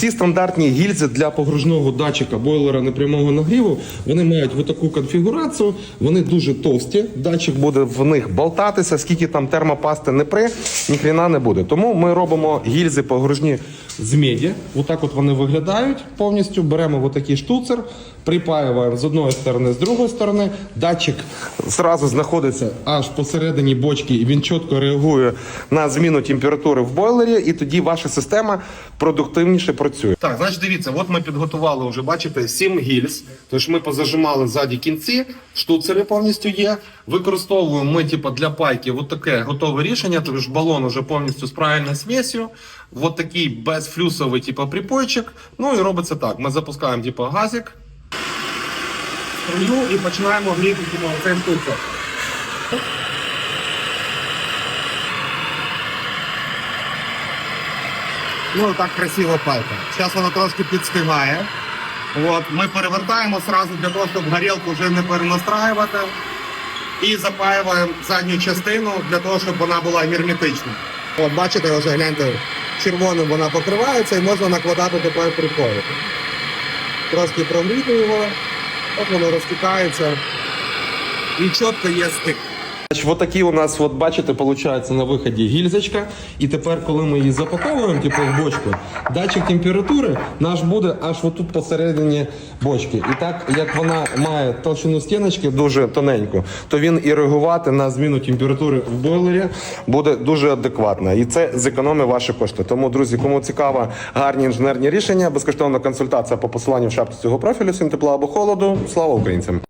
Всі стандартні гільзи для погружного датчика бойлера непрямого нагріву вони мають ось таку конфігурацію. Вони дуже товсті. Датчик буде в них болтатися, скільки там термопасти не при, ніхрена не буде. Тому ми робимо гільзи погружні з меді. Отак от вони виглядають повністю. Беремо отакий штуцер, припаюємо з одної сторони, з другої сторони. Датчик зразу знаходиться аж посередині бочки, і він чітко реагує на зміну температури в бойлері, і тоді ваша система продуктивніше працює. Так, значить, дивіться, от ми підготували вже, бачите, 7 гільз. Тож ми позажимали ззаді кінці, штуцери повністю є. Використовуємо ми, типу, для пайки от таке готове рішення. Тож балон вже повністю з правильною смесью. От такий безфлюсовий, типу, припойчик. Ну і робиться так. Ми запускаємо, типу, газик. Струю і починаємо гріти типу, цей штуцер. Ну, так красиво пайка. Зараз вона трошки підстигає. От, ми перевертаємо сразу для того, щоб горілку вже не перенастраювати. І запаюємо задню частину для того, щоб вона була герметична. От бачите, вже гляньте, червоним вона покривається і можна накладати тепер приколи. Трошки прогріти його, от воно розтікається. І чітко є стик. Значить, от такі у нас, от бачите, виходить на виході гільзочка. І тепер, коли ми її запаковуємо, типу в бочку, датчик температури наш буде аж отут посередині бочки. І так як вона має толщину стіночки дуже тоненьку, то він і реагувати на зміну температури в бойлері буде дуже адекватно. І це зекономить ваші кошти. Тому, друзі, кому цікаво гарні інженерні рішення, безкоштовна консультація по посиланню в шапці цього профілю, всім тепла або холоду. Слава українцям!